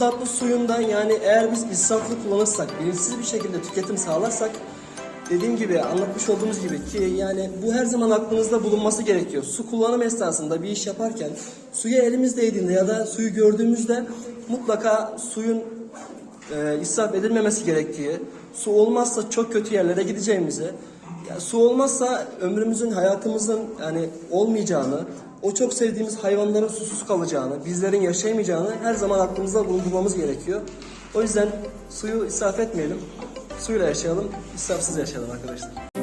tatlı suyundan yani eğer biz israflı kullanırsak, bilinçsiz bir şekilde tüketim sağlarsak dediğim gibi anlatmış olduğumuz gibi ki yani bu her zaman aklınızda bulunması gerekiyor. Su kullanım esnasında bir iş yaparken suya elimiz değdiğinde ya da suyu gördüğümüzde mutlaka suyun e, israf edilmemesi gerektiği, su olmazsa çok kötü yerlere gideceğimizi, ya su olmazsa ömrümüzün, hayatımızın yani olmayacağını, o çok sevdiğimiz hayvanların susuz kalacağını, bizlerin yaşayamayacağını her zaman aklımızda bulundurmamız gerekiyor. O yüzden suyu israf etmeyelim, suyla yaşayalım, israfsız yaşayalım arkadaşlar.